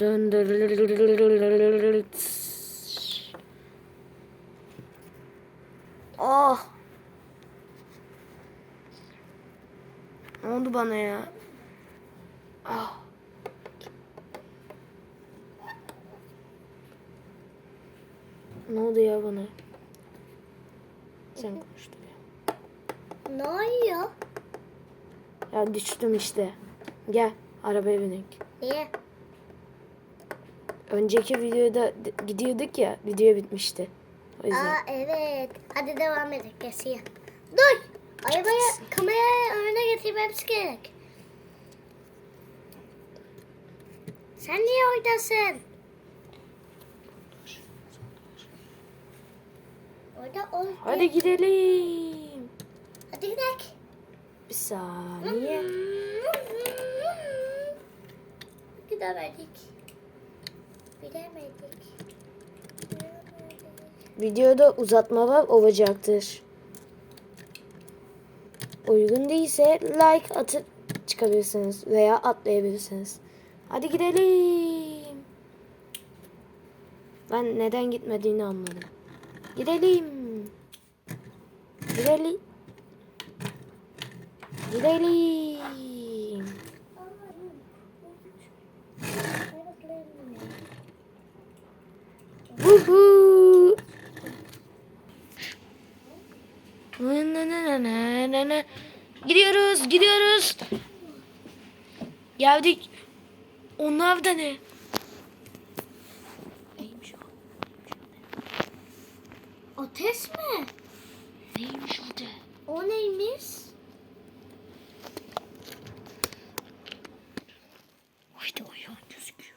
Döndür. Oh. Ne oldu bana ya? Ah. Ne oldu ya bana? Sen konuştun ya. Ne oluyor? Ya düştüm işte. Gel arabaya binelim. Niye? Önceki videoda gidiyorduk ya video bitmişti. O yüzden. Aa evet. Hadi devam edelim. Geçeyim. Dur. Arabaya kamerayı önüne getirmemiz gerek. Sen niye oradasın? Orada ol. Hadi gidelim. Hadi gidelim. Bir saniye. Gidemedik. Gidemedik. Videoda uzatma var olacaktır. Uygun değilse like atıp çıkabilirsiniz veya atlayabilirsiniz. Hadi gidelim. Ben neden gitmediğini anladım. Gidelim. Gidelim. Gidelim. Gidiyoruz, gidiyoruz. Geldik. Onlar da ne? Neymiş o? Ateş mi? Neymiş o de? O neymiş? İşte o yan gözüküyor.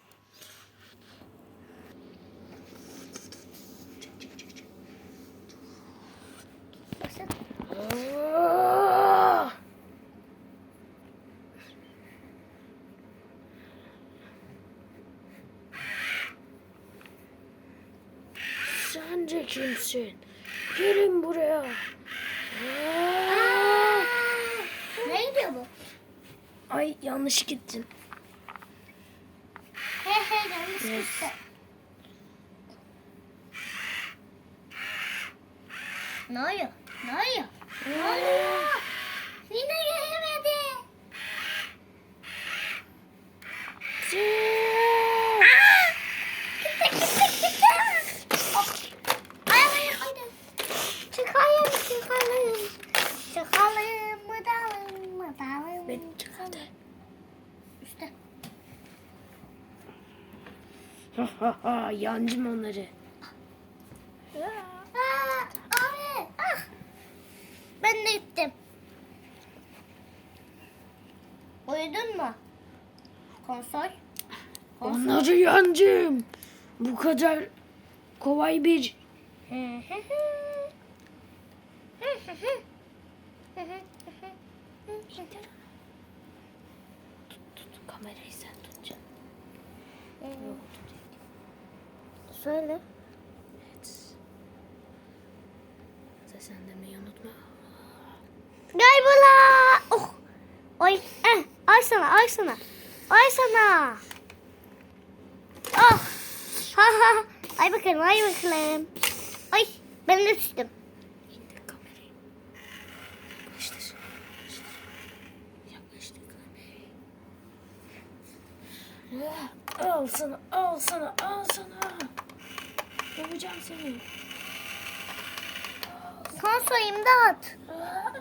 Aa! Sen de kimsin? Gelin buraya. Aa! Neydi bu? Ay yanlış gittim. He he yanlış Yes. gitti. Ne oluyor? Ne oluyor? Ne oluyor? Yine gelemedi. Gitti gitti gitti. Oh. Arabaya koydum. Çıkayım çıkalım. Çıkalım mı dalım mı dalım. Beni çıkardı. Üstte. Ha ha ha yancım onları. Aa, abi, ah. Ben de gittim. Uyudun mu? Konsol. Konsol. Onları yancım. Bu kadar kolay bir kamerayı sen tut canım. Hı. Söyle. Evet. Sen demeyi unutma. Gel bula. Oh. Oy. Eh. Ay sana, ay sana. Ay sana. Oh. Ha ha. Ay bakalım, ay bakalım. Ay. Ben de düştüm. İndir kamerayı. Yaklaştır. Yaklaştır. Yaklaştır kamerayı. Ah, Al sana, al sana, al sana. Yapacağım seni. Konsol imdat. Aa,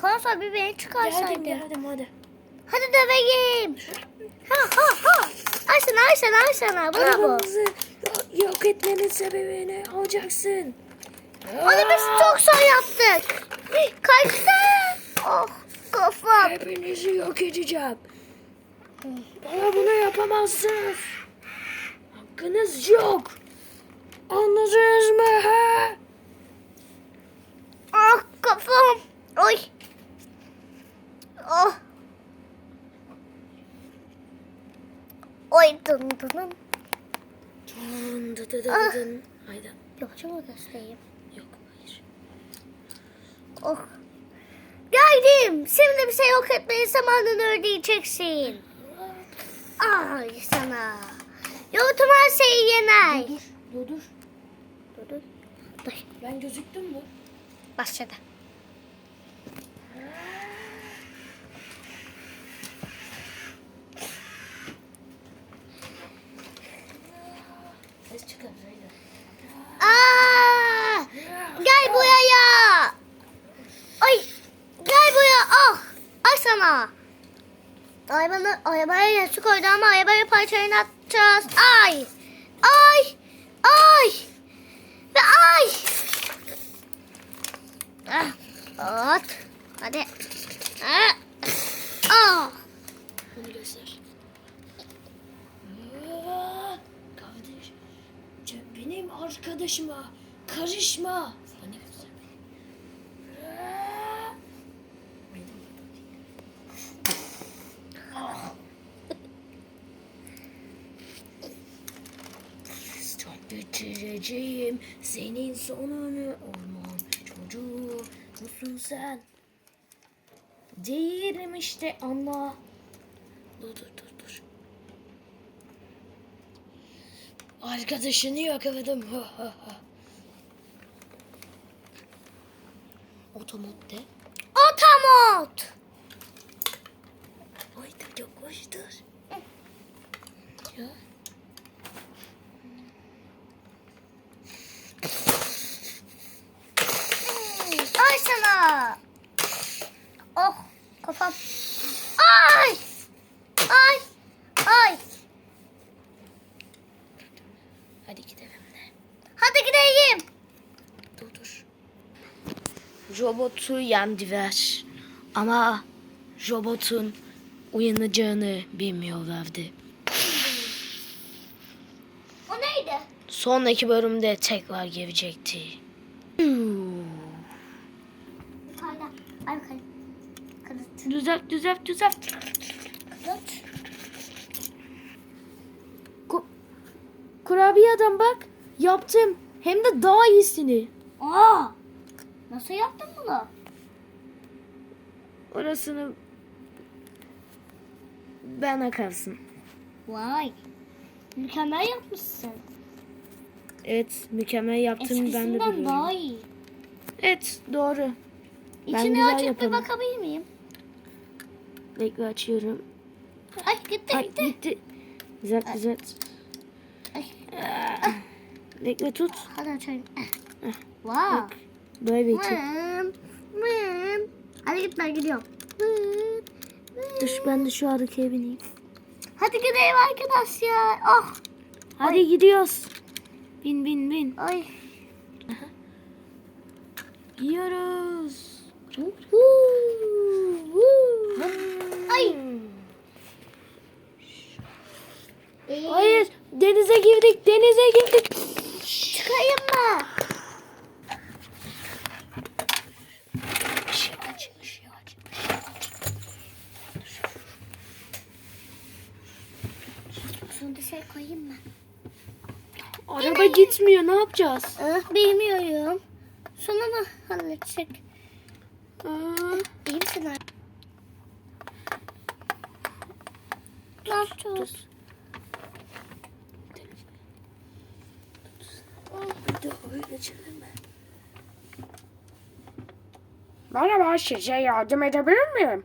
Konsol bir beni çıkarsaydı. Geldim, geldim hadi. Hadi döveyim. Ha ha ha. Ay sana, ay sana, ay sana. Bravo. Arabamızı yok etmenin sebebini alacaksın. Onu biz çok zor yaptık. Kaçtı. Oh kafam. Hepinizi yok edeceğim. Bana bunu yapamazsınız. Hakkınız yok. Anladınız mı? Ha? Ah kafam. Oy. Oh. Oy dın dın dın. Dın dı dı dı Ah. dın. Hayda. Yokça mı göstereyim? Yok hayır. Oh. Geldim. Şimdi bize yok etmeyi zamanını ödeyeceksin. Ay sana. Yoğurtum her şeyi yener. Dur dur dur. Dur dur. Dur. Ben gözüktüm mü? Başladı. Ses çıkar Zeyda. Aa! Gel buraya. Ay! Gel buraya. Ah! Ay sana. Arabanı, arabaya yaşı koydu ama arabayı parçalarını atacağız. Ay! Ay! Ay! Ve ay! Ah! At. Hadi. Ah! Ah! Aa, Kardeş. Benim arkadaşıma karışma. Bana göster. Aa, Benim Çok bitireceğim senin sonunu orman çocuğu musun sen? Değilim işte ama. Dur dur dur dur. Arkadaşını yakaladım. Otomot de. Otomot. Ay dur yaklaştır. Ya. Ay sana. Oh kafam. Ay. Ay. Ay. Hadi gidelim de. Hadi gidelim. Dur dur. Robotu yendiler. Ama robotun uyanacağını bilmiyorlardı. O neydi? Sonraki bölümde tekrar gelecekti. Yukarıda. Ay bakalım. Düzelt düzelt düzelt. Ku- kurabiye adam bak. Yaptım. Hem de daha iyisini. Aa. Nasıl yaptın bunu? Orasını ben akarsın. Vay. Mükemmel yapmışsın. Evet mükemmel yaptığımı ben de Eskisinden biliyorum. daha iyi. Evet doğru. İçine açıp bir bakabilir miyim? Bekle açıyorum. Ay gitti Ay gitti. gitti. Düzelt. Ay. Bekle tut. Hadi açayım. Eh. Wow. Bak. Böyle mım. Hadi git ben gidiyorum. Dur ben de şu arkaya bineyim. Hadi gidelim arkadaşlar. Oh. Hadi gidiyoruz. Bin bin bin. Ay. Gidiyoruz. Ay. Hayır denize girdik denize girdik. Çıkayım mı? Aç ışığı aç. Şunu dışarı koyayım mı? Araba gitmiyor ne yapacağız? Ah, bilmiyorum. Şunu mu halledecek? Aa, İyi misin abi? Ne yapacağız? De öyle çevirme. Merhaba size yardım edebilir miyim?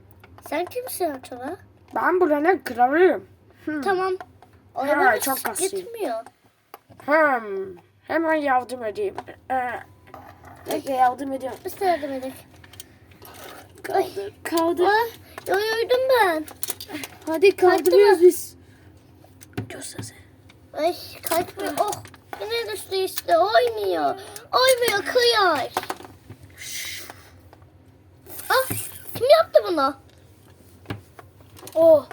Sen kimsin acaba? Ben buranın kralıyım. Hmm. Tamam. Ha, Arabamız çok kasayım. gitmiyor. Hmm. Hemen yardım edeyim. Ee, Bekle yardım ediyorum. Biz de yardım edelim. Kaldır. Kaldır. Ay, yoruldum ben. Hadi kaldırıyoruz biz. Göstersene. Ay kalkmıyor. Oh. Yine düştü işte. Oymuyor. Oymuyor. Kıyar. Ah. Kim yaptı bunu? Oh.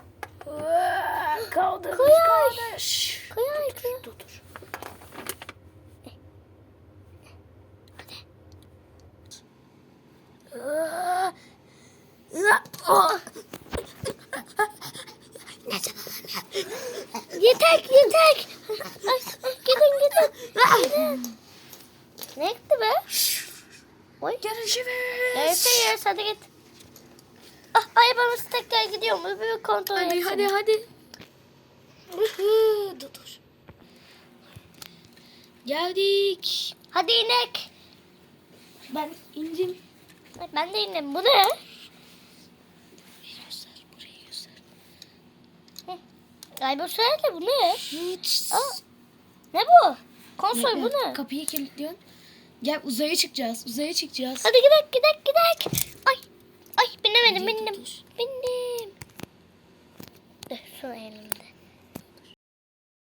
Aa, Kaldır. Kıyar. Şşş. Kıyar. Kıyar. Dur dur. Oh. Yetek yetek. Ay, ay, gidin gidin. Gidin. Ne gitti be? Oy. Görüşürüz. Görüşürüz hadi git. Ah, arabamız tekrar gidiyor mu? Bir kontrol Hadi etsene. hadi hadi. Dur dur. Geldik. Hadi inek. Ben indim. Ben de indim. Bu ne? Göster burayı göster. Galiba söyle bu ne? Aa, ne bu? Konsol bu ne? Kapıyı kilitliyorsun. Gel uzaya çıkacağız. Uzaya çıkacağız. Hadi gidelim gidelim gidelim. Ay. Ay binemedim bindim. Bindim. Dur şunu elimden.